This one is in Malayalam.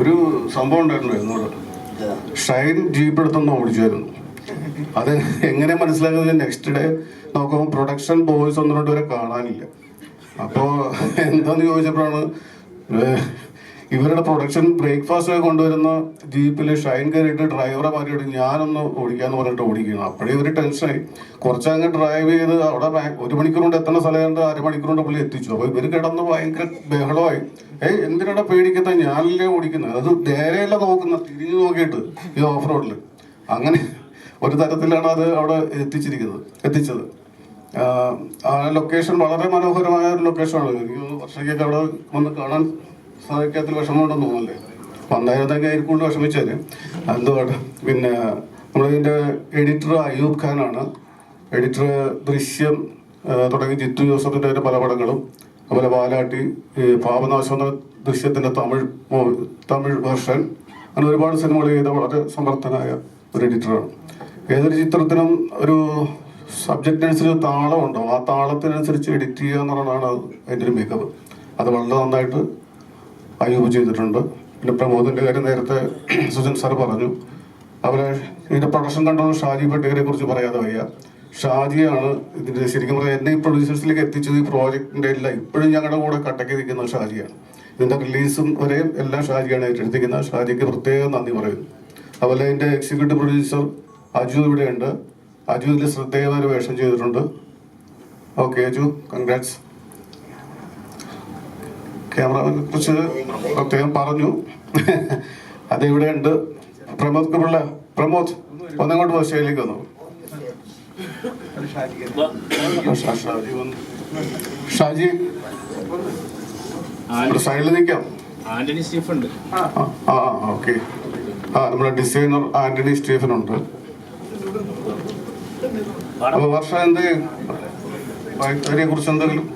ഒരു സംഭവം ഉണ്ടായിരുന്നു എന്നോട്. ഷൈൻ ജീപ്പ് എടുത്തൊന്ന് ഓടിച്ചായിരുന്നു. അത് എങ്ങനെ മനസ്സിലാക്കുന്നത് നെക്സ്റ്റ് ഡേ നോക്കുമ്പോൾ പ്രൊഡക്ഷൻ ബോയ്സ് ഒന്നും രണ്ടു വരെ കാണാനില്ല. അപ്പോൾ എന്താന്ന് ചോദിച്ചപ്പോഴാണ് ഇവരുടെ പ്രൊഡക്ഷൻ ബ്രേക്ക്ഫാസ്റ്റ് ഒക്കെ കൊണ്ടുവരുന്ന ജീപ്പിൽ ഷൈൻ കയറിയിട്ട് ഡ്രൈവറെ മാറ്റിയിട്ട് ഞാനൊന്ന് ഓടിക്കാന്ന് പറഞ്ഞിട്ട് ഓടിക്കണം അപ്പോഴേ ഒരു ടെൻഷനായി കുറച്ചങ്ങ് ഡ്രൈവ് ചെയ്ത് അവിടെ ഒരു മണിക്കൂർ കൊണ്ട് എത്തുന്ന സ്ഥലം കണ്ട് അരമണിക്കൂർ കൊണ്ട് പുള്ളി എത്തിച്ചു. അപ്പോൾ ഇവർ കിടന്ന് ഭയങ്കര ബഹളമായി. ഏയ് എന്തിനാണ് പേടിക്കുന്നത് ഞാനല്ലേ ഓടിക്കുന്നത്. അത് നേരെയല്ല നോക്കുന്ന തിരിഞ്ഞു നോക്കിയിട്ട് ഈ ഓഫ് റോഡിൽ അങ്ങനെ ഒരു തരത്തിലാണ് അത് അവിടെ എത്തിച്ചിരിക്കുന്നത്. എത്തിച്ചത്. ആ ലൊക്കേഷൻ വളരെ മനോഹരമായ ഒരു ലൊക്കേഷനാണ് എനിക്ക് വർഷയ്ക്കൊക്കെ അവിടെ വന്ന് കാണാൻ സാധിക്കാത്ത വിഷമമുണ്ടെന്ന് തോന്നുന്നില്ലേ? വന്നായിരുന്നെങ്കിൽ അതിൽ കൂടുതൽ വിഷമിച്ചാൽ എന്തുകൊണ്ട് പിന്നെ നമ്മളിതിന്റെ എഡിറ്റർ അയ്യൂബ് ഖാനാണ്. എഡിറ്റർ ദൃശ്യം തുടങ്ങി ജിത്തു ജോസഫിന്റെ പല പടങ്ങളും അതുപോലെ ബാലാട്ടി പാപനാശം എന്ന ദൃശ്യത്തിന്റെ തമിഴ് തമിഴ് വേർഷൻ. അങ്ങനെ ഒരുപാട് സിനിമകൾ ചെയ്ത വളരെ സമർത്ഥനായ ഒരു എഡിറ്ററാണ് ഏതൊരു ചിത്രത്തിനും ഒരു സബ്ജക്റ്റിനനുസരിച്ച് താളമുണ്ടോ ആ താളത്തിനനുസരിച്ച് എഡിറ്റ് ചെയ്യുക എന്നുള്ളതാണ് അത് അതിന്റെ ഒരു മികവ്. അത് വളരെ നന്നായിട്ട് അയൂബ് ചെയ്തിട്ടുണ്ട്. പിന്നെ പ്രമോദിന്റെ കാര്യം നേരത്തെ സുജൻ സാർ പറഞ്ഞു. അവരെ ഇതിന്റെ പ്രൊഡക്ഷൻ കണ്ടത് ഷാജി പട്ടേലിനെ കുറിച്ച് പറയാതെ വയ്യ. ഷാജിയാണ് ഇതിന്റെ ശരിക്കും പറഞ്ഞാൽ എന്നെ ഈ പ്രൊഡ്യൂസേഴ്സിലേക്ക് എത്തിച്ചത് ഈ പ്രോജക്റ്റിന്റെ എല്ലാം. ഇപ്പോഴും ഞങ്ങളുടെ കൂടെ കട്ടയ്ക്ക് നിൽക്കുന്ന ഷാജിയാണ്. ഇതിന്റെ റിലീസും വരെയും എല്ലാം ഷാജിയാണ് ഏറ്റെടുത്തിരിക്കുന്നത്. ഷാജിക്ക് പ്രത്യേകം നന്ദി പറയുന്നു. അതുപോലെ എന്റെ എക്സിക്യൂട്ടീവ് പ്രൊഡ്യൂസർ അജു ഇവിടെയുണ്ട്. അജു ഇതിൽ ശ്രദ്ധേയമായ വേഷം ചെയ്തിട്ടുണ്ട്. ഓക്കെ അജു കൺഗ്രാറ്റ്സ് ക്യാമറമാനെ കുറിച്ച് പ്രത്യേകം പറഞ്ഞു അത് ഇവിടെ ഉണ്ട് പ്രമോദ് പിള്ള പ്രമോദ് ഒന്നങ്ങോട്ട് പോ വന്നു ഷാജി സൈഡിൽ നിൽക്കാം ആന്റണി ഉണ്ട് ആ ഓക്കെ ആ നമ്മുടെ ഡിസൈനർ ആന്റണി സ്റ്റീഫൻ ഉണ്ട് അപ്പൊ വർഷം എന്ത് അതിനെ കുറിച്ച് എന്തെങ്കിലും